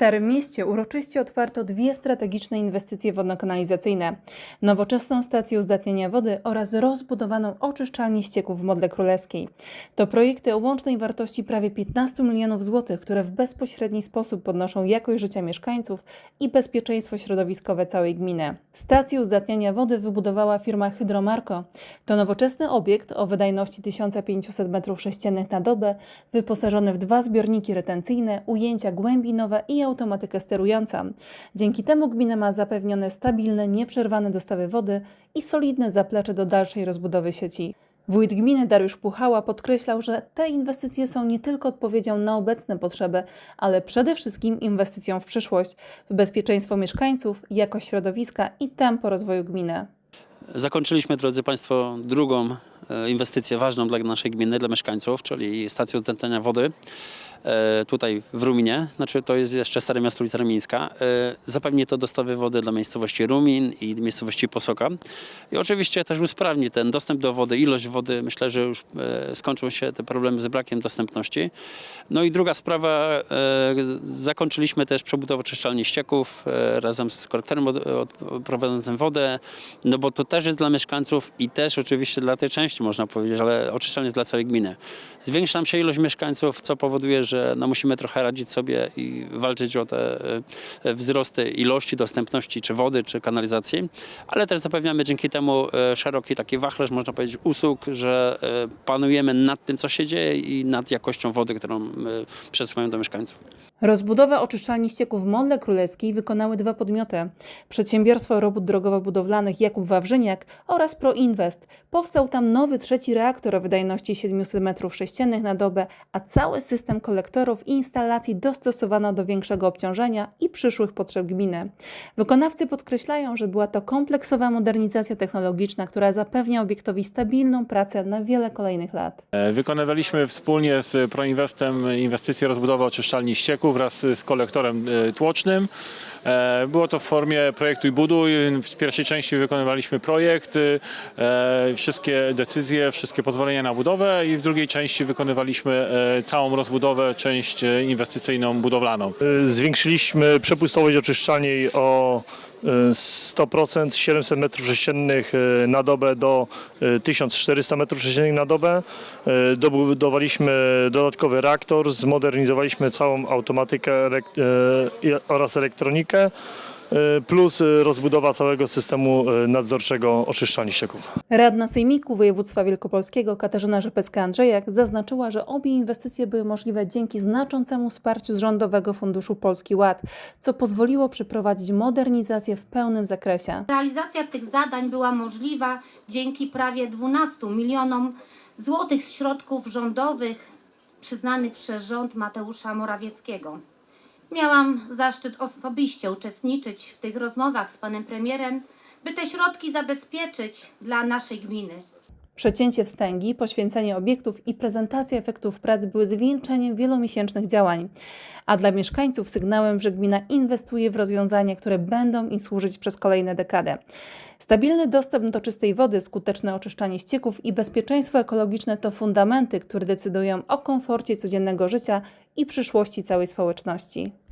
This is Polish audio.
Starym Mieście uroczyście otwarto dwie strategiczne inwestycje wodno-kanalizacyjne. Nowoczesną stację uzdatniania wody oraz rozbudowaną oczyszczalnię ścieków w Modle Królewskiej. To projekty o łącznej wartości prawie 15 milionów złotych, które w bezpośredni sposób podnoszą jakość życia mieszkańców i bezpieczeństwo środowiskowe całej gminy. Stację uzdatniania wody wybudowała firma Hydromarko. To nowoczesny obiekt o wydajności 1500 m3 na dobę, wyposażony w dwa zbiorniki retencyjne, ujęcia głębinowe i automatykę sterującą. Dzięki temu gmina ma zapewnione stabilne, nieprzerwane dostawy wody i solidne zaplecze do dalszej rozbudowy sieci. Wójt gminy Dariusz Puchała podkreślał, że te inwestycje są nie tylko odpowiedzią na obecne potrzeby, ale przede wszystkim inwestycją w przyszłość, w bezpieczeństwo mieszkańców, jakość środowiska i tempo rozwoju gminy. Zakończyliśmy, drodzy Państwo, drugą e, inwestycję ważną dla naszej gminy, dla mieszkańców, czyli stację uzdatniania wody tutaj w Ruminie. Znaczy to jest jeszcze Stare Miasto ulica Rumińska. E, Zapewni to dostawy wody dla miejscowości Rumin i miejscowości Posoka. I oczywiście też usprawni ten dostęp do wody, ilość wody. Myślę, że już e, skończą się te problemy z brakiem dostępności. No i druga sprawa, e, zakończyliśmy też przebudowę czyszczalni ścieków e, razem z kolektorem od- odprowadzającym wodę, no bo to też jest dla mieszkańców i też oczywiście dla tej części można powiedzieć, ale oczyszczalnia jest dla całej gminy. Zwiększa nam się ilość mieszkańców, co powoduje, że no musimy trochę radzić sobie i walczyć o te e, wzrosty ilości, dostępności czy wody, czy kanalizacji, ale też zapewniamy dzięki temu e, szeroki taki wachlarz, można powiedzieć, usług, że e, panujemy nad tym, co się dzieje i nad jakością wody, którą przesyłamy do mieszkańców. Rozbudowę oczyszczalni ścieków w Modle Królewskiej wykonały dwa podmioty. Przedsiębiorstwo Robót Drogowo-Budowlanych Jakub Wawrzyniak oraz Proinvest. Powstał tam nowy trzeci reaktor o wydajności 700 m3 na dobę, a cały system kolektorów i instalacji dostosowano do większego obciążenia i przyszłych potrzeb gminy. Wykonawcy podkreślają, że była to kompleksowa modernizacja technologiczna, która zapewnia obiektowi stabilną pracę na wiele kolejnych lat. E, Wykonywaliśmy wspólnie z Proinwestem inwestycję rozbudowy oczyszczalni ścieków wraz z kolektorem e, tłocznym. E, Było to w formie projektu i buduj. W pierwszej części wykonywaliśmy projekt, wszystkie decyzje, wszystkie pozwolenia na budowę i w drugiej części wykonywaliśmy całą rozbudowę, część e, inwestycyjną, budowlaną. Zwiększyliśmy przepustowość oczyszczalni o y, 100% z 700 m3 na dobę do y, 1400 m3 na dobę. Dobudowaliśmy dodatkowy reaktor, zmodernizowaliśmy całą automatykę oraz elektronikę, plus y, rozbudowa całego systemu y, nadzorczego oczyszczalni ścieków. Radna Sejmiku Województwa Wielkopolskiego Katarzyna Rzepecka-Andrzejak zaznaczyła, że obie inwestycje były możliwe dzięki znaczącemu wsparciu z Rządowego Funduszu Polski Ład, co pozwoliło przeprowadzić modernizację w pełnym zakresie. Realizacja tych zadań była możliwa dzięki prawie 12 milionom złotych środków rządowych przyznanych przez rząd Mateusza Morawieckiego. Miałam zaszczyt osobiście uczestniczyć w tych rozmowach z panem premierem, by te środki zabezpieczyć dla naszej gminy. Przecięcie wstęgi, poświęcenie obiektów i prezentacja efektów prac były zwieńczeniem wielomiesięcznych działań, a dla mieszkańców sygnałem, że gmina inwestuje w rozwiązania, które będą im służyć przez kolejne dekady. Stabilny dostęp do czystej wody, skuteczne oczyszczanie ścieków i bezpieczeństwo ekologiczne to fundamenty, które decydują o komforcie codziennego życia i przyszłości całej społeczności.